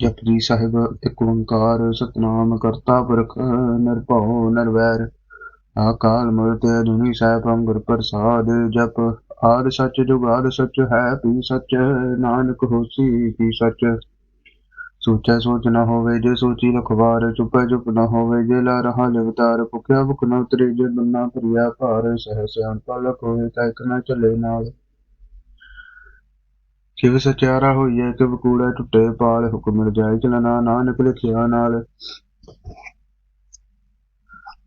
ਜਪਜੀ ਸਾਹਿਬ, ਇੱਕ ਓੰਕਾਰ ਸਤਨਾਮ ਕਰਤਾ ਪੁਰਖ ਨਿਰਭਉ ਨਿਰਵੈਰ ਅਕਾਲ ਮੂਰਤ ਅਜੂਨੀ ਸਾਹਿਬ ਗੁਰ ਪ੍ਰਸਾਦ ਜਪ। ਆਦ ਸੱਚ ਜੁਗਾਦ ਸੱਚ ਹੈ ਪੀ ਸੱਚ, ਨਾਨਕ ਹੋਸੀ ਕੀ ਸੱਚ। ਸੋਚੈ ਸੋਚ ਨਾ ਹੋਵੇ ਜੇ ਸੋਚੀ ਰਖਵਾਰ, ਚੁੱਪੈ ਚੁੱਪ ਨਾ ਹੋਵੇ ਜੇ ਲਾ ਰਹਾ ਲਿਵਤਾਰ ਭੁਖਿਆ ਭੁਖ ਨਾ ਉਤਰੇ ਜੇ ਬੰਨਾ ਪ੍ਰਿਆ ਭਾਰ, ਸਹਿ ਸਿਆਣ ਪਲਕ ਹੋਏ ਤਾਂ ਇੱਕ ਨਾ ਚੱਲੇ ਨਾਲ। ਕਿਵ ਸਚਿਆਰਾ ਹੋਈਐ ਕਿਵ ਕੂੜਾ ਟੁੱਟੇ ਪਾਲ ਹੁਕਮ ਰਜਾਈ ਚਲਣਾ ਨਾਨਕ ਲਿਖਿਆ ਨਾਲ।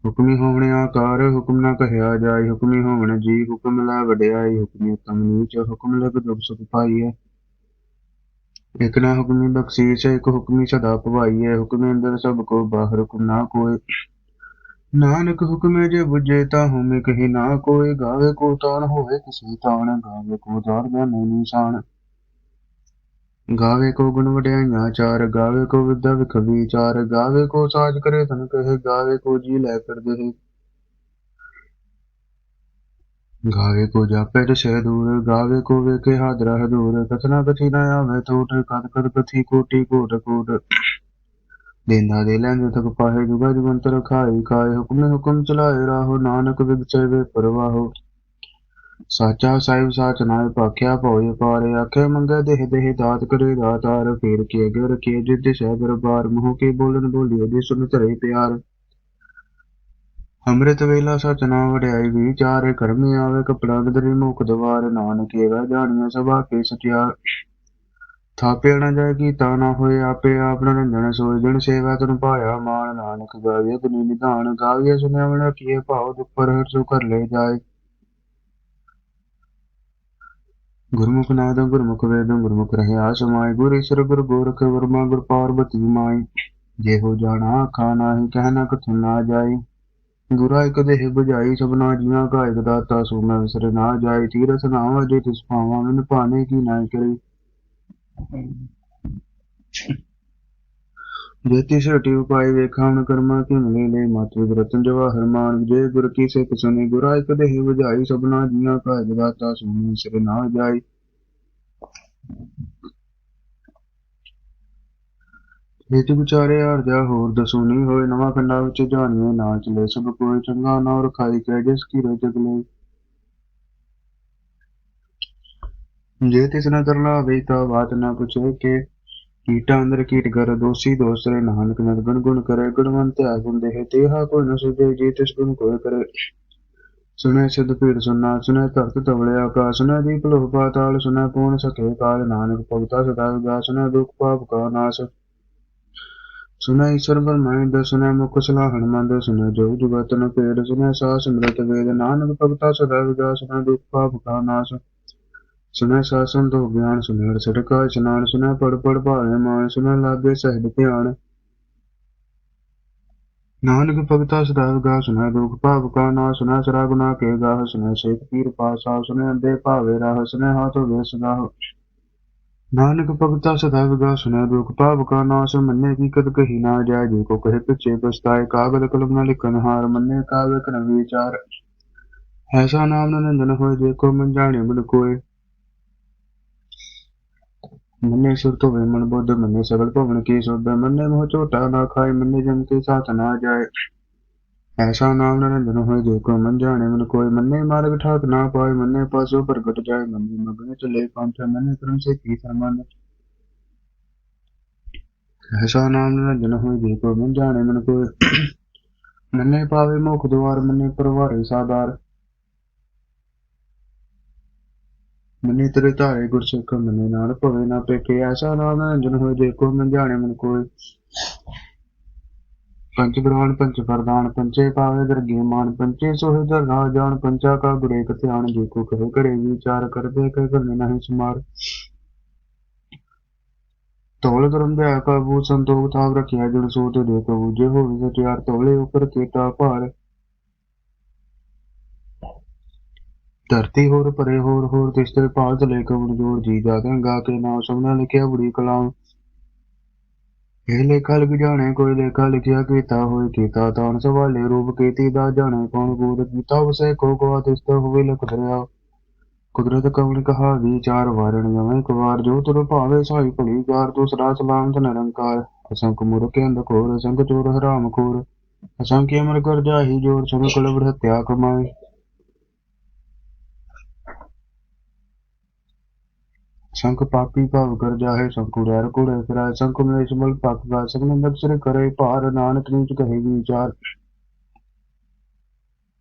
ਹੁਕਮੀ ਹੋਵਣੇ ਆਕਾਰ, ਹੁਕਮ ਨਾ ਕਹਿਆ ਜਾਏ, ਹੁਕਮੀ ਹੋਵਣ ਜੀ, ਹੁਕਮ ਲੈ ਵਡਿਆਈ, ਹੁਕਮੀ ਉਤਮ ਨੀਚ, ਹੁਕਮ ਲੈ ਦੁਖ ਸੁਖ ਪਾਈਐ। ਇਕ ਨਾ ਹੁਕਮੀ ਬਖਸ਼ੀਸ਼, ਇਕ ਹੁਕਮੀ ਸਦਾ ਭਵਾਈਐ ਹੁਕਮੇ ਅੰਦਰ ਸਭ ਕੋ ਬਾਹਰ, ਹੁਕਮ ਨਾ ਕੋਇ। ਨਾਨਕ ਹੁਕਮੇ ਜੇ ਬੁਝੇ ਤਾਂ ਹੁਮੇ ਕਹੀ ਨਾ ਕੋਈ ਗਾਵੇ ਕੋ ਤਾਣ ਹੋਵੇ, ਕਿਸੇ ਤਾਣ ਗਾਵੇ ਕੋ ਦਾਰ ਨਹੀਂ ਨਿਸ਼ਾਨ। ਗਾਵੇ ਕੋ ਗੁਣ ਵਡਿਆਈਆਂ, ਚਾਰ ਗਾਵੇ ਕੋ ਵਿਦਿਆ ਵਿਖ ਵਿਚਾਰ ਗਾਵੇ ਕੋ ਸਾਜ ਕਰੇ ਤਨ ਕਹੇ, ਗਾਵੇ ਕੋ ਜੀ ਲੈ ਕਰ ਦੇ ਗਾਵੇ ਕੋ ਜਾਪੇ ਦਸ਼ੈ ਦੂਰ, ਗਾਵੇ ਕੋ ਵੇਖੇ ਹਾਦਰਾ ਹਦੂਰ ਕਥਨਾ ਕਥੀ ਨਾ ਆਵੇ ਟੂਟ ਕਦ ਕਦ ਕਥੀ ਕੋਟੀ ਕੋਟ ਕੋਟ ਦੇਂਦਾ ਦੇ ਲੈਂਦੇ ਤਕ ਪਾਹੇ, ਜੁਗਾ ਜੁਗੰਤਰ ਖਾਈ ਖਾਏ, ਹੁਕਮੇ ਹੁਕਮ ਚਲਾਏ, ਰਾਹੋ ਨਾਨਕ ਵਿਗਚੇ ਵੇ ਪਰਵਾਹੋ। ਸਾਚਾ ਸਾਹਿਬ ਸਾਚ ਨਾਏ ਪਾਖਿਆ ਭੋਏ ਪਾਰੇ ਆਖੇ ਮੰਗੇ ਦੇਹ ਦੇਹ ਦਾਤ ਕਰੇ ਦਾਤਾਰ ਫੇਰ ਕੇ ਅਗੇ ਰਖੇ ਜਿਤ ਸਹਿ ਦਰਬਾਰ, ਮੋਹ ਕੇ ਬੋਲਨ ਬੋਲਿਓ ਦੇ ਸੁਨ ਧਰੇ ਪਿਆਰ। ਅੰਮ੍ਰਿਤ ਵੇਲਾ ਸਚ ਵਡਿਆਈ ਵਿਚਾਰੇ, ਕਰਮੀ ਆਵੇ ਕਪੜਾ ਗਦਰੀ ਮੁਖ ਦਵਾਰ, ਨਾਨਕ ਏਵਾ ਜਾਣੀਆਂ ਸਭਾ ਕੇ ਸਚਿਆ। ਥਾਪਿਆ ਨਾ ਜਾਏ ਕੀਤਾ ਨਾ ਹੋਏ ਆਪੇ ਆਪ ਨਿਰੰਜਨ ਸੋਏ ਜਨ ਸੇਵਾ ਤਨ ਪਾਇਆ ਮਾਨ ਨਾਨਕ ਗਾਵੇ ਗੁਨੀ ਨਿਧਾਨ ਗਾਵੇ ਸੁਨਿਆ ਵਣਾ ਕੀਏ ਭਾਉ ਦੁਖ ਹਰ ਸੁ ਕਰ ਲੈ ਜਾਏ। ਗੁਰਮੁਖ ਨਾਦ ਗੁਰਮੁਖ ਵੇਦ ਗੁਰਮੁਖ ਰਹਿਆ ਸਮਾਏ ਗੁਰ ਈਸ਼ਰ ਗੁਰ ਗੋਰਖ ਵਰਮਾ ਜੇ ਹੋ ਜਾਣਾ ਆਖਾ ਨਾਹੀ ਕਹਿਣਾ ਕਥੁ ਨਾ ਜਾਈ ਗੁਰਾ ਇਕ ਦੇਹ 부ਝਾਈ ਸਭਨਾ ਜੀਆਂ ਕਾ ਇਕ ਦਾਤਾ ਸੋ ਮੈਂ ਵਿਸਰ ਨਾ ਜਾਈ ਤੀਰਥ ਨਾਮ ਜੇ ਤਿਸ ਪਾਵਾਂ ਮਨ ਭਾਣੇ ਕੀ ਨਾ ਕਰੀ ਜੇ ਤਿਸ ਰਟੀ ਉਪਾਈ ਵੇਖਾਂ ਕਰਮਾ ਕੀ ਮਿਲੇ ਲੈ ਮਤ ਵਿਰਤਨ ਜਵਾਹਰ ਮਾਨ ਜੇ ਗੁਰ ਕੀ ਸਿੱਖ ਸੁਣੀ ਗੁਰਾ ਇਕ ਦੇਹ 부ਝਾਈ ਸਭਨਾ ਜੀਆਂ ਕਾ ਇਕ ਦਾਤਾ ਸੋ ਮੈਂ ਵਿਸਰ ਨਾ ਜਾਈ ਇਹ ਵਿਚਾਰੇ ਅਰਜਾ ਹੋਰ ਦਸੂਨੀ ਹੋਏ, ਨਵਾਂ ਪਿੰਡਾ ਵਿੱਚ ਜਾਣੀਏ ਨਾ ਚਲੇ, ਸਭ ਕੋਈ ਚੰਗਾ ਨਾ ਰਖਾਈ ਕੈ ਜਿਸ ਕੀ ਰੋ ਜਗਲੇ ਜੇ ਤਿਸ ਨਾ ਕਰਨਾ ਵੇ ਤਾਂ ਬਾਤ ਨਾ ਪੁੱਛੇ ਕਿ ਕੀਟਾ ਅੰਦਰ ਕੀਟ ਕਰ, ਦੋਸੀ ਦੋਸਰੇ ਨਾਨਕ ਨਰ ਗੁਣ ਗੁਣ ਕਰੇ, ਗੁਣਵੰਤ ਹੈ ਗੁਣ ਦੇਹ ਤੇਹਾ ਕੋਈ ਨ ਸੁਝੇ, ਜੇ ਤਿਸ ਗੁਣ ਕੋਈ ਕਰੇ। ਸੁਨੇ ਸਿਧ ਪੀੜ ਸੁਨਾ ਸੁਨੇ ਧਰਤ ਤਵਲੇ ਆਕਾਸ਼ ਸੁਨੇ ਦੀਪ ਲੋਹ ਪਾਤਾਲ ਸੁਨੇ ਪੂਰਨ ਸਕੇ ਕਾਲ ਨਾਨਕ, ਭਗਤਾ ਸਦਾ ਵਿਗਾ ਸੁਨੇ ਦੁਖ ਪਾਪ ਕਾ ਨਾਸ਼। ਸੁਨੈ ਈਸ਼ਵਰ ਬਰਮਾਇੰਦ ਸੁਨੈ ਮੁਖ ਸਲਾਹਣ ਮੰਦ ਸੁਨੈ ਜੋ ਜੁਗਤ ਨ ਪੇੜ ਸੁਨੈ ਸਾਸ ਅੰਮ੍ਰਿਤ ਵੇਦ, ਨਾਨਕ ਭਗਤਾ ਸਦਾ ਵਿਗਾ ਸੁਨੈ ਦੁਖ ਪਾਪ ਕਾ ਨਾਸ਼। ਸੁਨੈ ਸਾਸਨ ਤੋਂ ਗਿਆਨ ਸੁਨੈ ਸੜਕਾ ਇਸ਼ਨਾਨ ਸੁਨੈ ਪੜ ਪੜ ਭਾਵੇਂ ਮਾਨ ਸੁਨੈ ਲਾਗੇ ਸਹਿਬ ਧਿਆਨ। ਨਾਨਕ ਭਗਤਾ ਸਦਾ ਵਿਗਾ ਸੁਨੈ ਦੁਖ ਪਾਪ ਕਾ ਨਾਸ਼ ਸੁਨੈ ਸਰਾ ਗੁਨਾ ਕੇ ਗਾਹ ਸੁਨੈ ਸੇਤ ਪੀਰ ਪਾਸਾ ਸੁਨੈ ਅੰਦੇ ਭਾਵੇ ਰਾਹ ਸੁਨੈ ਹਾਥ ਹੋਵੇ ਸਦਾ ਨਾਨਕ ਭਗਤਾ ਸਦਾ ਵਿਗਾ ਸੁਨੈ ਦੁਖ ਪਾਪ ਕਾ ਨਾਸ਼ ਮੰਨੇ ਕੀ ਕਦ ਕਹੀ ਨਾ ਜਾਏ, ਜੇ ਕੋ ਕਹੇ ਪਿਛੇ ਪਛਤਾਏ, ਕਾਗਦ ਕਲਮ ਨਾ ਲਿਖਨ ਹਾਰ ਮੰਨੇ ਕਾਵੇ ਕਨ ਵਿਚਾਰ। ਐਸਾ ਨਾਮ ਨੰਦਨ ਹੋਏ, ਜੇ ਕੋ ਮਨ ਜਾਣੇ ਮਨ ਕੋਏ। ਮੰਨੇ ਸੁਰ ਤੋਂ ਵੇ ਮਨ ਬੁੱਧ, ਮੰਨੇ ਸਗਲ ਭਵਨ ਕੀ ਸੁਧ, ਮੰਨੇ ਮੋਹ ਝੋਟਾ ਨਾ ਖਾਏ, ਮੰਨੇ ਜਮ ਕੇ ਸਾਥ ਨਾ ਐਸਾ ਨਾਮ ਨਰੰਜਨ ਹੋਏ, ਜੇ ਕੋ ਮਨ ਜਾਣੇ, ਮਨ ਕੋਈ ਮੰਨੇ ਮਾਰਗ ਠਾਕ ਨਾ ਪਾਏ, ਮੰਨੇ ਪਾਸੋ ਪ੍ਰਗਟ ਜਾਏ, ਮੰਨੇ ਮਗਨ ਚਲੇ ਪੰਥ, ਮੰਨੇ ਕਰਮ ਸੇ ਕੀ ਸਰਮਨ। ਐਸਾ ਨਾਮ ਨਰੰਜਨ ਹੋਏ, ਜੇ ਕੋ ਮਨ ਜਾਣੇ, ਮਨ ਕੋਈ ਮੰਨੇ ਪਾਵੇ ਮੁਖ ਦੁਆਰ, ਮੰਨੇ ਪਰਵਾਰੇ ਸਾਦਾਰ ਮੰਨੇ ਤੇਰੇ ਧਾਰੇ ਗੁਰ ਸਿੱਖ ਨਾਲ, ਭਵੇ ਨਾ ਪੇਕੇ। ਐਸਾ ਨਾਮ ਨਰੰਜਨ ਹੋਏ ਜੇ ਮਨ ਜਾਣੇ ਮਨ ਕੋਈ ਪੰਚ ਬ੍ਰਹਣ ਪੰਚ ਵਰਦਾਨ ਪੰਚੇ ਪਾਵੇ ਦਰਗੇ ਮਾਨ ਪੰਚੇ ਸੋਹਿ ਦਰ ਜਾਣ ਪੰਚਾ ਕਾ ਗੁਰੇ ਕਥਿਆਨ ਜੇ ਕੋ ਕਰੇ ਕਰੇ ਵਿਚਾਰ ਕਰਦੇ ਕੈ ਕਰਨੇ ਨਹੀਂ ਸਮਾਰ। ਤੋਲ ਕਰਮ ਦੇ ਕਾਬੂ, ਸੰਤੋਖ ਤਾਪ ਰਖਿਆ ਜਨ ਸੋਤ ਦੇ ਕਬੂ ਜੇ ਹੋਵੇ ਸਚਿਆਰ ਤੋਲੇ ਉਪਰ ਕੀਟਾ ਭਾਰ। ਧਰਤੀ ਹੋਰ ਭਰੇ ਹੋਰ ਹੋਰ ਤਿਸਤਰ ਪਾਲ ਤਲੇ ਕਬਰ ਜੋੜ ਜੀ ਜਾਗਾ ਗਾ ਕੇ ਨਾਮ ਸਭਨਾ ਲਿਖਿਆ ਬੁੜੀ ਕਲਾਮ ਇਹ ਲੇਖਾ ਲਿਖ ਜਾਣੇ, ਕੋਈ ਲੇਖਾ ਲਿਖਿਆ ਕੀਤਾ ਹੋਏ ਕੀਤਾ, ਤਾਨ ਸਵਾਲੇ ਰੂਪ ਕੀਤੀ ਦਾ ਜਾਣੇ ਕੌਣ ਗੂਰ ਕੀਤਾ, ਉਸੇ ਕੋ ਕੋ ਤਿਸਤ ਹੋਵੇ ਲਿਖ ਦਰਿਆ। ਕੁਦਰਤ ਕਵਣ ਕਹਾ ਵਿਚਾਰ ਵਾਰਣ ਨਵੇਂ ਇੱਕ ਵਾਰ ਜੋ ਤੁਰ ਭਾਵੇ ਸਾਈ ਭਲੀ ਕਾਰ ਦੂਸਰਾ ਸਲਾਮਤ ਨਿਰੰਕਾਰ। ਅਸੰਖ ਮੂਰਖ ਅੰਧ ਘੋਰ, ਅਸੰਖ ਚੋਰ ਹਰਾਮ ਖੋਰ, ਅਸੰਖ ਅਮਰ ਕਰ ਜਾਹੀ ਜੋਰ ਸਭ ਕਲਬ ਹਤਿਆ ਕਮਾਏ ਸੰਖ ਪਾਪੀ ਭਾਵ ਕਰ ਜਾਹੇ ਸੰਕੁੜੈਰ ਕੁੜੇ ਫਿਰਾਇ ਸੰਖ ਮਲੇਸ਼ ਮਲ ਪੱਕ ਗਾ ਸੰਗੰਦਰ ਸਿਰ ਕਰੇ ਭਾਰ ਨਾਨਕ ਨੀਚ ਕਹੇ ਵਿਚਾਰ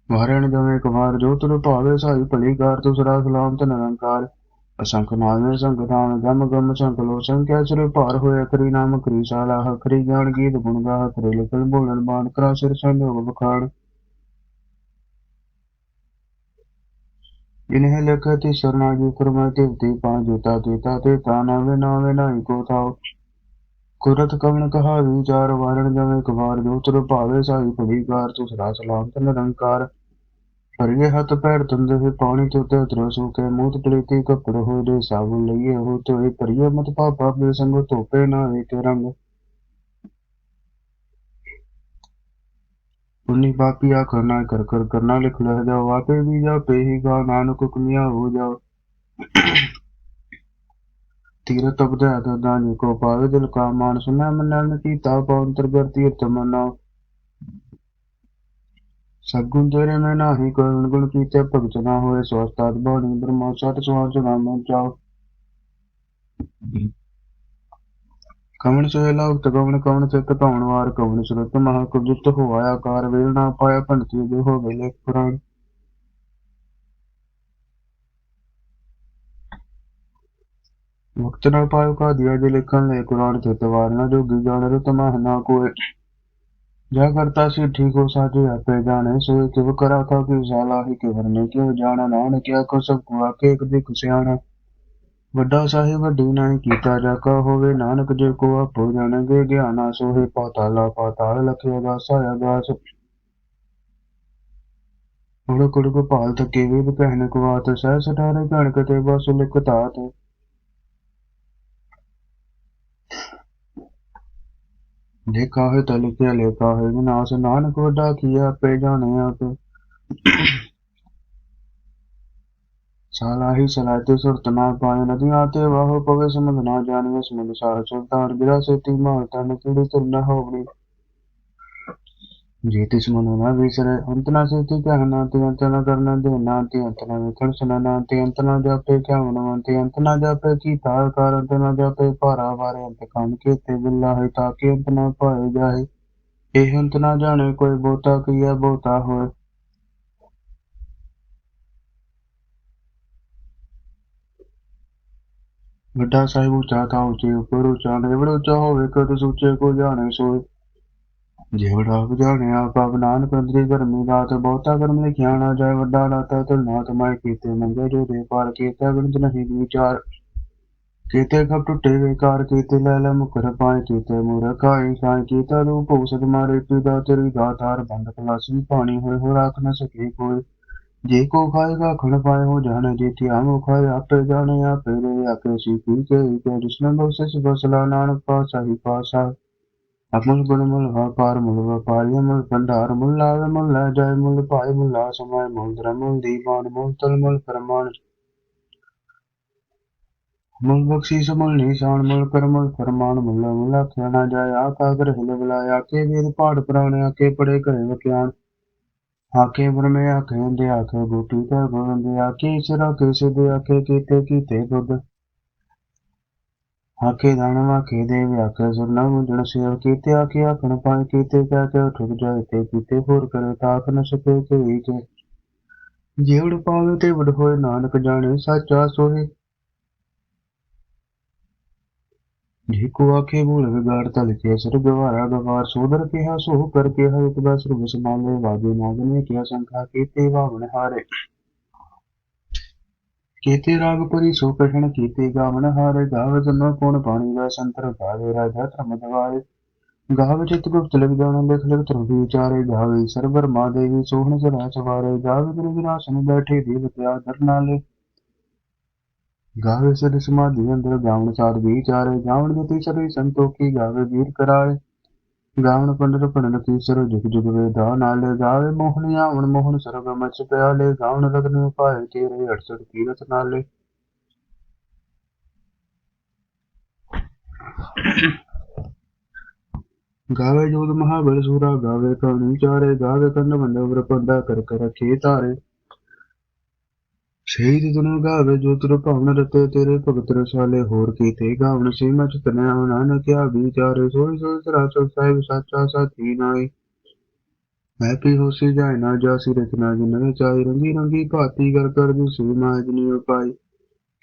ਵਾਰਣ ਜਵੇਂ ਕੁਮਾਰ ਜੋ ਤੁਰ ਭਾਵੇ ਸਾਈ ਭਲੀ ਕਾਰ ਤੁਸਰਾ ਸਲਾਮਤ ਨਿਰੰਕਾਰ ਅਸੰਖ ਨਾਮੇ ਸੰਗ ਨਾਮ ਗਮ ਗਮ ਸੰਖ ਲੋ ਸੰਖਿਆ ਸਿਰ ਭਾਰ ਹੋਏ ਕਰੀ ਨਾਮ ਕਰੀ ਸਾਲਾ ਹਕਰੀ ਗਿਆਨ ਗੀਤ ਗੁਣ ਗਾ ਕਰੇ ਲਿਖਣ ਬੋਲਣ ਬਾਣ ਕਰਾ ਸਿਰ ਸੰਯੋਗ ਬਖਾੜ इन्हें लिखति शरणागि फरमाए देवती पांच जोता देता देता नावे नावे नाई को थाओ कुरत कवण कहा विचार वारण जमे कुमार जो तुर भावे साई पड़ी कार तुसरा सलामत निरंकार फरिए हथ पैर तंदे से पानी तोते उतरो सूखे मूत पलीती कपड़ हो दे साबुन लइए हो तो ए परिये मत पापा बेसंग तोपे ना एक रंग पुण्य पापी या करना कर कर करना लिख लह जाओ वापे भी जाओ पे ही गा नानक कुकमिया हो जाओ तीरथ तब दया दानी को पावे दिल का मान सुना मन की ताप अंतर्गत तीर्थ मना सगुण तेरे में नाही करुण गुण कीते भगत ना होए स्वस्थात बाणी ब्रह्मा सत सुहार चढ़ा में जाओ ਕਵਣ ਸੋਹਿਲਾ ਉਕਤ ਕਵਣ ਕਵਣ ਚਿਤ ਕਵਣ ਵਾਰ ਕਵਣ ਸੁਰਤ ਮਹਾ ਕੁਜਿਤ ਹੋਇਆ ਆਕਾਰ ਵੇਲ ਨਾ ਪਾਇਆ ਪੰਡਤੀ ਜੋ ਹੋ ਵੇਲੇ ਪੁਰਾਣ। ਮੁਕਤ ਨਾ ਪਾਇਓ ਕਾ ਦਿਆ ਜੇ ਲਿਖਣ ਲੈ ਕੁਰਾਨ ਚਿਤ ਵਾਰ ਨਾ ਜੋਗੀ ਜਾਣ ਰਤ ਮਹ ਨਾ ਕੋਏ। ਜਾ ਕਰਤਾ ਸੀ ਠੀਕ ਹੋ ਸਾਜੇ ਆਪੇ ਜਾਣੇ ਸੋਏ ਕਿਵ ਕਰਾ ਤਾ ਕਿ ਸਾਲਾ ਹੀ ਕਿਵਰ ਨੇ ਕਿਉ, ਜਾਣਾ ਨਾਨ ਕਿਆ ਕੋ ਸਭ ਕੋ ਆਕੇ ਇੱਕ ਦਿਖ ਸਿਆਣਾ ਵੱਡਾ ਸਾਹਿਬ ਵੱਡੀ ਨਾਹੀ ਕੀਤਾ ਜਾਕਾ ਹੋਵੇ, ਨਾਨਕ ਜੇ ਕੋ ਆਪੋ ਜਾਣਗੇ ਗਿਆਨਾ ਸੋਹੇ, ਪਾਤਾਲਾ ਪਾਤਾਲ ਲਖਿਆ ਦਾਸਾ ਅਗਾਸ ਉੜ ਕੁੜ ਗੋਪਾਲ ਤਕੇ ਵੇਦ ਕਹਿਣ ਕੋ ਆਤ ਸਹਿ ਸਟਾਰੇ ਕਣ ਕਤੇ ਬਸ ਲਿਖ ਤਾਤ ਲੇਖਾ ਹੈ ਤਾਂ ਲਿਖਿਆ ਲੇਖਾ ਹੈ ਵਿਨਾਸ਼ ਨਾਨਕ ਵੱਡਾ ਕੀਆ ਆਪੇ ਜਾਣੇ ਆਪ। ਸਾਲਾ ਹੀ ਸਲਾਤੇ ਸੁਰਤ ਨਾ ਪਾਏ ਨਦੀਆਂ ਤੇ ਵਾਹ ਪਵੇ ਸਮਝ ਨਾ ਜਾਣੀਏ ਸਮਝ ਸਾਰ ਸੁਲਤਾਨ ਬਿਰਾ ਸੇਤੀ ਮਾਰ ਤਨ ਕਿਹੜੀ ਤੁਰ ਨਾ ਹੋਵਣੀ। ਜੇ ਨਾ ਵਿਸਰੇ, ਅੰਤ ਨਾ ਸੇਤੀ ਕਹਿਣਾ ਤੇ ਅੰਤ ਨਾ ਕਰਨਾ ਦੇਣਾ ਤੇ ਅੰਤ ਨਾ ਵਿਖਣ ਸੁਣਨਾ ਤੇ ਅੰਤ ਨਾ ਜਾਪੇ ਕਹਿਣਾ ਤੇ ਅੰਤ ਨਾ ਜਾਪੇ ਕੀ ਤਾਰ ਕਾਰ, ਅੰਤ ਨਾ ਜਾਪੇ ਭਾਰਾ ਵਾਰੇ ਅੰਤ ਕੰਮ ਕੀਤੇ ਬਿੱਲਾ ਹੈ ਤਾਂ ਕਿ ਅੰਤ ਨਾ ਪਾਏ ਜਾਏ। ਇਹ ਅੰਤ ਨਾ ਜਾਣੇ ਕੋਈ ਬੋਤਾ ਕੀਆ ਬੋਤਾ ਹੋਏ। ਵੱਡਾ ਸਾਹਿਬ ਉੱਚਾ ਤਾਂ ਉੱਚੇ ਉੱਪਰ ਉੱਚਾ ਨਿਵੜ ਉੱਚਾ ਹੋਵੇ ਕਦ ਸੂਚੇ ਕੋ ਜਾਣੇ ਸੋਏ। ਜੇ ਜਾਣੇ, ਆਪ ਆਪ ਨਾਨਕ ਗਰਮੀ ਰਾਤ ਬਹੁਤਾ ਗਰਮ ਲਿਖਿਆ ਨਾ ਜਾਏ, ਵੱਡਾ ਲਾਤਾ ਤੁਲਨਾ ਤਮਾਇ ਕੀਤੇ ਮੰਗੇ ਜੋ ਦੇ ਪਾਰ ਕੀਤੇ ਗਣਤ ਨਹੀਂ ਵਿਚਾਰ। ਕੀਤੇ ਖਪ ਟੁੱਟੇ ਵਿਕਾਰ ਕੀਤੇ ਲੈ ਲੈ ਮੁਕਰ ਪਾਏ ਕੀਤੇ ਮੂਰਖ ਆਈ ਸਾਈ ਕੀਤਾ ਰੂਪ ਉਸਦ ਮਾਰੇ ਪਿਦਾ ਤੇਰੀ ਗਾਥਾਰ ਬੰਦ ਕਲਾਸੀ ਪਾਣੀ, ਹੋਏ ਹੋ ਰੱਖ ਨਾ ਸਕੇ ਕੋਈ। ਜੇ ਕੋ ਖਾਏਗਾ ਖਣ ਪਾਏ ਹੋ ਜਾਣੇ ਜੇ ਧਿਆਨ ਖਾਏ, ਆਪੇ ਜਾਣੇ ਆਪੇ ਰੇ ਆਪੇ ਸੀਖੀ ਕੇ ਕੇ, ਜਿਸਨ ਬਖਸ਼ਿਸ਼ ਬਸਲਾ ਨਾਨਕ ਪਾਸਾ ਹੀ ਪਾਸਾ ਅਮਲ ਗੁਣ ਮੁਲ ਵਪਾਰ ਮੁਲ ਵਪਾਰੀ ਮੁਲ ਭੰਡਾਰ, ਮੁਲ ਲਾਵੇ ਮੁਲ ਲੈ ਜਾਏ ਮੁਲ ਭਾਈ ਮੁਲ ਲਾ ਸਮਾਏ ਮੁਲ ਦਰ ਮੁਲ ਦੀਵਾਨ ਮੁਲ ਤਲ ਮੁਲ ਫਰਮਾਨ। ਮੁਲ ਬਖਸ਼ਿਸ਼, ਮੁਲ ਨਿਸ਼ਾਨ, ਮੁਲ ਕਰ ਫਰਮਾਨ, ਮੁਲ ਮੁਲ ਆਖਿਆ ਜਾਏ ਆਕਾ ਕਰ ਹਿਲ ਬੁਲਾਇਆ ਕੇ ਵੀਰ ਪਾੜ ਪ੍ਰਾਣੇ ਆਕੇ ਪੜੇ ਘਰੇ ਵਕਿਆਨ ਆਕੇ ਬਰਮੇ ਆਕੇ ਦੇ ਆਕੇ ਗੋਟੀ ਤੇ ਗੋਵੰਦੇ ਆਕੇ ਸਿਰਾ ਕੇ ਸਿਦੇ ਆਕੇ ਕੀਤੇ ਕੀਤੇ ਦੁੱਧ ਆਕੇ ਦਾਣਾ ਆਕੇ ਦੇ ਆਕੇ ਸੁਰਨਾ ਮੁੰਡਣ ਸੇਵ ਕੀਤੇ ਆਕੇ ਆਖਣ ਪਾਏ ਕੀਤੇ, ਕਹਿ ਕੇ ਠੁਕ ਜਾਏ ਤੇ ਕੀਤੇ, ਹੋਰ ਕਰੇ ਤਾਕ ਨ ਸਕੇ ਕੇ। ਕੇ ਜੀਵੜ ਪਾਵੇ ਤੇ ਵਡ ਹੋਏ, ਨਾਨਕ ਜਾਣੇ, ਸਾਚਾ ਸੋਹੇ। ਜੀ ਕੋ ਆਖੇ ਭੂਲ ਵਿਗਾੜ ਤਲ ਕੇ ਸਰ ਗਵਾਰਾ ਗਵਾਰ ਸੋਦਰ ਕਿਹਾ ਸੋ ਕਰ ਕੇ ਹੈ ਇੱਕ ਦਾ ਸਰਬ ਸਮਾਲੇ ਵਾਜੇ ਨਾਗਨੇ ਕਿਆ ਕੀਤੇ ਰਾਗ ਪਰੀ ਸੋ ਕਠਣ ਕੀਤੇ ਗਾਵਣ ਹਾਰੇ। ਗਾਵ ਜਨੋ ਕੋਣ ਪਾਣੀ ਦਾ ਸੰਤਰ ਗਾਵੇ, ਰਾਜਾ ਧਰਮ ਦਵਾਏ। ਗਾਵ ਚਿਤ ਗੁਪਤ ਲਿਖ ਜਾਣਾ, ਲਿਖ ਲਿਖ ਧਰਮ ਵਿਚਾਰੇ ਗਾਵੇ। ਸਰਵਰ ਮਾ ਦੇਵੀ ਸੋਹਣ ਸਰਾ ਸਵਾਰੇ। ਗਾਵੇ ਗੁਰੂ ਵਿਨਾਸ਼ਨ ਬੈਠੇ, ਦੇਵਤਿਆ ਧਰਨਾਲੇ ਗਾਵੇ ਸਦ ਸਮਾਧੀ ਅੰਦਰ ਗਾਵਣ ਸਾਧ ਵਿਚਾਰੇ ਗਾਵਣ ਜਤੀ ਸਰੀ ਸੰਤੋਖੀ ਗਾਵੇ ਵੀਰ ਕਰਾਏ। ਗਾਵਣ ਪੰਡਤ ਪੜਨ ਕੀਸਰ ਜੁਗ ਜੁਗ ਵੇਦਾ ਨਾਲੇ ਗਾਵੇ ਮੋਹਨ ਆਵਣ, ਮੋਹਨ ਸਰਗ ਮਚ ਪਿਆਲੇ। ਗਾਵਣ ਰਗਨ ਉਪਾਏ ਤੇਰੇ 68 ਕੀਰਤ ਨਾਲੇ। ਗਾਵੇ ਜੋਦ ਮਹਾਬਲ ਸੂਰਾ, ਗਾਵੇ ਕਉ ਚਾਰੇ, ਗਾਵੇ ਕੰਨ ਬੰਦਵ ਪੰਦਾ ਕਰ ਕਰ ਰਖੇ ਤਾਰੇ ਸ਼ਹੀਦ ਤਨੁ ਗਾਵੇ ਜੋ ਤੁਰ ਭਾਵਨ ਰਤੇ, ਤੇਰੇ ਭਗਤ ਰਸਾਲੇ ਹੋਰ ਕੀਤੇ ਗਾਵਣ ਸੀਮਾ ਚ ਨਾਨਕ ਕਿਆ ਵਿਚਾਰੇ ਸੋਈ ਸੋਈ ਸਰਾਚਰ ਸਾਹਿਬ ਸਾਚਾ ਸਾਥੀ ਨਾਈ ਮੈਂ ਪੀ ਹੋਸੀ ਜਾਇ ਨਾ ਜਾਸੀ ਰਚਨਾ ਜਿਨ ਚਾਹੀ, ਰੰਗੀ ਰੰਗੀ ਭਾਤੀ ਕਰ ਕਰ ਦੁਸੀ ਮਾਜਨੀ ਉਪਾਈ।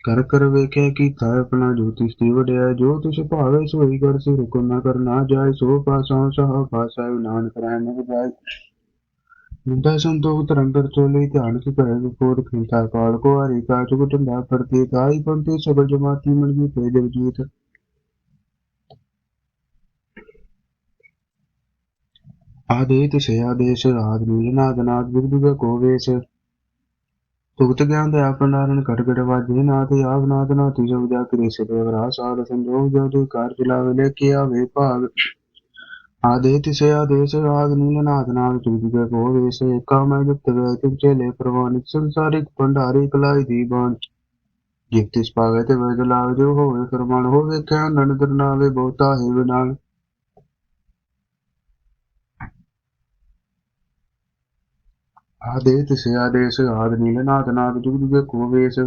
ਕਰ ਕਰ ਵੇਖਿਆ ਕੀਤਾ ਆਪਣਾ ਜੋਤਿ ਸਤੀ ਵਡਿਆ, ਜੋ ਤਿਸ ਭਾਵੇ ਸੋਈ ਕਰ ਸਿਰ ਕੋ ਨਾ ਕਰ ਜਾਏ, ਸੋ ਪਾਸੋਂ ਸਹ ਪਾਸਾ ਨਾਨਕ ਰਹਿਣ ਜਾਏ। ਨਿੰਦਾ ਸੰਤੋਖ ਤਰੰਗਰ ਚੋਲੇ ਧਿਆਨ ਕੀ ਕਰੇ ਵਿਪੋਰ ਖਿੰਤਾ ਕਾਲ ਕੋ ਹਰੀ ਕਾ ਚੁਗ ਟੰਡਾ ਪਰਤੀ ਕਾਈ ਪੰਤੇ ਸਬਲ ਜਮਾਤੀ ਗਿਆਨ ਦਇਆ ਭੰਡਾਰਨ ਘਟ ਘਟ ਵਾਜੇ, ਨਾਥ ਆਵ ਨਾਥ ਨਾਥੀ ਜਗ ਜਾ ਕਰੇ ਸੇ ਦੇਵਰਾ ਸਾਧ ਸੰਜੋਗ ਜੋ ਤੂ ਕਾਰ ਚਲਾਵੇ ਲੈ ਕੇ ਆਵੇ ਭਾਗ। ਆਦੇਤ ਸੇ ਆਦੇਸ਼ ਆਦ ਨੀਲ ਨਾਦ ਨਾਦ ਸੰਸਾਰਿਕ ਭੰਡਾਰੀ ਕਲਾਈ ਦੀ ਬਾਣ। ਜਿਤ ਤੇ ਵਜ ਲਾਵੇ ਜੋ ਹੋਵੇ ਫਰਮਾਨ ਹੋਵੇ ਕਹਿ ਨਨਦਰ ਨਾਵੇ ਬਹੁਤਾ ਹੈ ਵਿਨਾਨ ਆਦੇਤ ਸੇ ਆਦ ਨੀਲ ਨਾਦ ਜੁਗ ਜੁਗ ਕੋ ਵੇਸ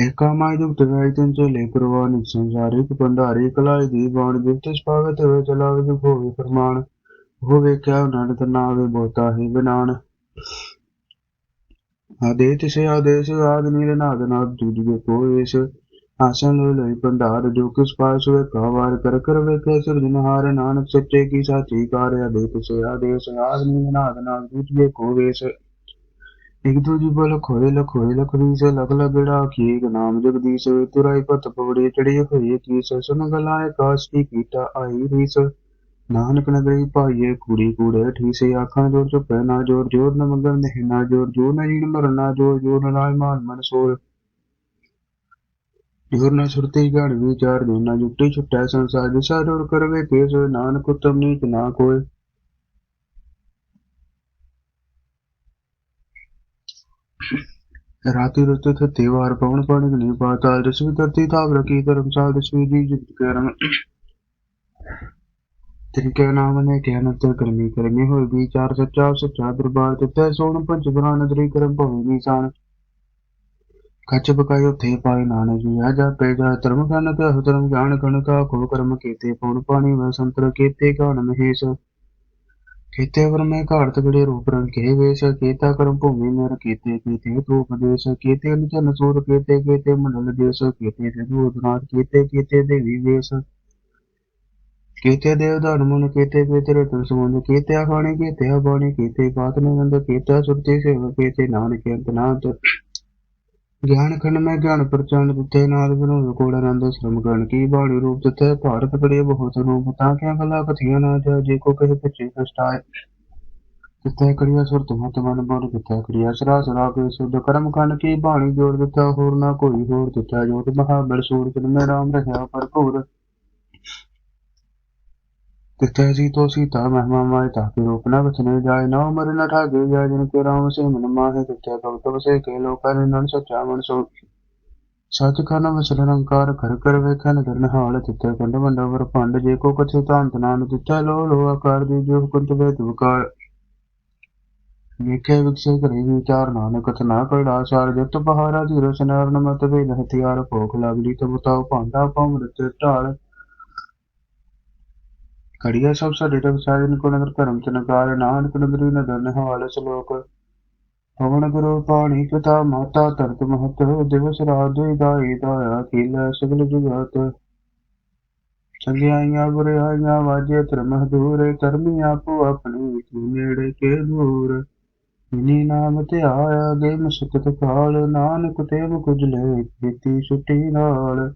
ਏਕਾ ਮਾਇ ਜੁਗਤ ਵੇ ਤੁਮ ਚੇਲੇ ਪ੍ਰਵਾਨਿਤ ਸੰਸਾਰਿਕ ਭੰਡਾਰੀ ਕਲਾਈ ਦੀ ਬਾਣ ਜਿਤ ਪਾਵੇ ਤੇ ਵਜ ਲਾਵੇ ਜੋ ਹੋਵੇ ਫਰਮਾਨ ਹੋਵੇ ਕਿਆ ਨਨਦਰ ਨਾਵੇ ਬਹੁਤਾ ਹੈ ਵਿਨਾਨ ਆਦੇਤ ਸੇ ਆਦੇਸ਼ ਆਦ ਨੀਲ ਨਾਦ ਨਾਦ ਜੁਗ ਕੋ ਵੇਸ ਆਸਨ ਲੈ ਲਈ ਭੰਡਾਰ ਜੋ ਕਿਸ ਪਾਸ ਵੇ ਕਾਵਾਰ ਕਰ ਕਰ ਵੇ ਕੇ ਸਿਰਜਨਹਾਰ ਨਾਨਕ ਸੱਚੇ ਕੀ ਸਾਚੀ ਕਾਰ ਆਦੇਤ ਸੇ ਆਦੇਸ਼ ਆਦ ਨੀਲ ਨਾਦ ਨਾਦ ਜੁਗ ਕੋ ਵੇਸ। ਇਕ ਦੂਜੀ ਬਲ ਖੋਏ ਲਖੋਏ ਲਖਰੀ ਸੇ ਲਗ ਲਗੜਾ ਕੀ ਨਾਮ ਜਗਦੀਸ਼ ਤੁਰਾਈ ਪਤ ਪਵੜੀ ਚੜੀ ਹੋਈ ਕੀ ਸੁਨ ਗਲਾਏ ਕਾਸ ਕੀ ਕੀਟਾ ਆਈ ਰੀਸ। ਨਾਨਕ ਨਗਰੀ ਭਾਈਏ ਕੁੜੀ ਕੂੜੇ ਠੀਸੇ ਆਖਾਂ ਜੋਰ ਚੁੱਪੇ ਨਾ ਜੋਰ ਜੋਰ ਨ ਮੰਗਣ ਨਹੀਂ ਨਾ ਜੋਰ ਜੋਰ ਨ ਜੀਣ ਮਰਨ ਨਾ ਜੋਰ ਜੋਰ ਨ ਰਾਜ ਮਾਨ ਮਨ ਸੋਰ। ਜੋਰ ਨ ਸੁਰਤੀ ਗਣ ਵਿਚਾਰ ਜੋ ਨਾ ਜੁਟੇ ਛੁਟੈ ਸੰਸਾਰ ਜਿਸਾ ਜੋਰ ਕਰਵੇ ਕੇਸ। ਨਾਨਕ ਉਤਮ ਨੀਚ ਨਾ ਕੋਏ ਰਾਤੀ ਰੁੱਤ ਥਤੇ ਵਾਰ ਪਵਨ ਪਾਣੀ ਨਹੀਂ ਪਾਤਾ। ਰਸਵੀ ਧਰਤੀ ਤਾਪ ਰਕੀ ਧਰਮਸਾਲ ਦਸਵੀ ਦੀ ਕਰਮ ਤਰੀਕੇ ਨਾਮ ਨੇ ਕਿਹਾ ਨਤਰ ਕਰਮੀ ਕਰਮੀ ਹੋਈ ਵਿਚਾਰ ਸੱਚਾ ਸੱਚਾ ਦਰਬਾਰ ਤਿੱਤੇ ਸੋਣ ਪੰਜ ਬਰਾ ਨਦਰੀ ਕਰਮ ਭਵੀ ਨਿਸ਼ਾਨ ਕੱਚ ਬਕਾਇ ਉਥੇ ਪਾਏ ਨਾਨਕ ਜੀ, ਆ ਜਾ ਪੈ ਜਾ ਧਰਮ ਕਨ ਤੇ, ਧਰਮ ਗਿਆਨ ਕਣ ਕਾ ਕੋ ਕਰਮ ਕੀਤੇ, ਪਉਣ ਪਾਣੀ ਵ ਸੰਤਰ ਕੀਤੇ ਕਾਣ ਮਹੇਸ਼। ਕੀਤੇ ਵਰ ਮੈਂ ਘਾੜ ਤਗੜੇ ਰੂਪ ਰੰਗ ਕੇ ਵੇਸ਼ ਕੀਤਾ ਕਰਮ ਭੂਮੀ ਮੇਰ ਕੀਤੇ ਕੀਤੇ ਤੂ ਉਪਦੇਸ਼ ਕੀਤੇ ਨਿਜਨ ਸੂਰ ਕੀਤੇ ਕੀਤੇ ਮੰਡਲ ਦੇਸ਼ ਕੀਤੇ ਤੇ ਦੂਤਨਾਥ ਕੀਤੇ ਕੀਤੇ ਦੇਵੀ ਵੇਸ਼ ਕੀਤੇ ਦੇਵ ਧਨ ਮਨ ਕੀਤੇ ਕੀਤੇ ਰਤਨ ਸਮੁੰਦ ਕੀਤੇ ਆਖਾਣੇ, ਕੀਤੇ ਆਬਾਣੀ, ਕੀਤੇ ਬਾਤ ਨਿੰਦ ਕੀਤੇ ਸੁਰਤੀ ਮੈਂ ਗਿਆਨ ਪ੍ਰਚੰਡ ਦਿੱਤੇ, ਨਾਦ ਬਨੋ ਕੋੜ ਆਨੰਦ ਸ਼ਰਮ ਗਣ ਕੀ ਬਾਣੀ ਰੂਪ ਦਿੱਤੇ, ਭਾਰਤ ਕੜੇ ਬਹੁਤ ਰੂਪ, ਤਾਂ ਕਿਆ ਗਲਾ ਕਥੀਆਂ ਨਾ ਜਾ ਜੇ ਕੋ ਕਹੇ ਪਿਛੇ ਕਸ਼ਟਾਏ ਕਿਤੇ ਕੜੀਆ ਸੁਰਤ ਮਤ ਮਨ ਬੋਲ ਕਿਤੇ ਕੜੀਆ ਸਰਾ ਸਰਾ ਕੇ ਸੁਧ ਕਰਮ ਕੰਡ ਕੀ ਬਾਣੀ ਜੋੜ ਦਿੱਤਾ, ਹੋਰ ਨਾ ਕੋਈ ਹੋਰ ਦਿੱਤਾ, ਜੋਤ ਮਹਾਬਲ ਸੂਰਜ ਮੈਂ ਰਾਮ ਰਖਿਆ ਭਰਪੂਰ। ਤਿਤੈ ਜੀ ਤੋ ਸੀਤਾ ਮਹਿਮਾ ਮਾਇ ਤਾਕੇ ਰੂਪ ਨ ਬਚਨੇ ਜਾਏ ਨਾ ਮਰ ਨ ਠਾਗੇ ਜਾਏ। ਜਿਨ ਕੇ ਰਾਮ ਸੇ ਮਨ ਮਾਹੇ ਤਿਤੈ ਭਗਤ ਵਸੇ ਕੇ ਲੋਕਾਂ ਨੇ ਨਨ ਸਚਾ ਮਨ ਸੋ ਸਚ ਖਨ ਵਸਲ ਰੰਕਾਰ ਕਰ ਹਾਲ ਤਿਤੈ ਕੰਡ ਮੰਡਵਰ ਭੰਡ ਜੇ ਕੋ ਕਛੇ ਤਾਂਤ ਨਾਨ ਤਿਤੈ ਲੋ ਲੋ ਆਕਾਰ ਦੀ ਜੋ ਕੁੰਤ ਵੇ ਤੁਕਾਰ ਵੇਖੇ ਵਿਕਸੇ ਕਰੇ ਵਿਚਾਰ ਨਾਨਕ ਕਥਨਾ ਕੜਾ ਸਾਰ ਜਤ ਪਹਾਰਾ ਦੀ ਰਸਨਾਰ ਮਤ ਵੇ ਹਥਿਆਰ, ਭੋਖ ਲੱਗਦੀ ਤਬ ਤਾਉ ਭਾਂਡਾ ਪਉ ਢਾਲ ਘੜੀਆ ਸਭ ਸਾਡੇ ਤੱਕ ਸਾਜਨ ਕੋ ਨਗਰ ਧਰਮ ਚਨਕਾਰ ਨਾਨਕ ਨਗਰੀ ਨਦਰ ਨਿਹਾਲ ਸ਼ਲੋਕ ਪਵਨ ਗੁਰੂ ਪਾਣੀ ਪਿਤਾ ਮਾਤਾ, ਧਰਤ ਮਹਤ ਦਿਵਸ ਰਾਤ ਦੁਇ ਦਾਈ ਦਾਇਆ ਕੀਲਾ ਸਗਲ ਜੁਗਤ। ਚੰਗਿਆਈਆਂ ਬੁਰਿਆਈਆਂ ਵਾਜੇ ਧਰਮ ਦੂਰੇ ਕਰਮੀ ਆਪੋ ਆਪਣੀ ਤੂੰ ਨੇੜੇ ਕੇ ਦੂਰ। ਇਨੀ ਨਾਮ ਤੇ ਆਇਆ ਗੇ ਮਸਕਤ ਕਾਲ, ਨਾਨਕ ਤੇ ਕੁਜਲੇ ਕੀਤੀ ਛੁੱਟੀ ਨਾਲ।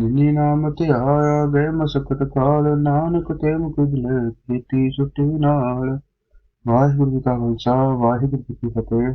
ਜਿਨੀ ਨਾਮ ਤੇ ਆਇਆ ਗਏ ਮਸਕਤ ਕਾਲ, ਨਾਨਕ ਤੇ ਮੁਕਦਲੇ ਕੀਤੀ ਛੁੱਟੀ ਨਾਲ। ਵਾਹਿਗੁਰੂ ਜੀ ਕਾ ਖਾਲਸਾ, ਵਾਹਿਗੁਰੂ ਜੀ ਕੀ ਫਤਿਹ।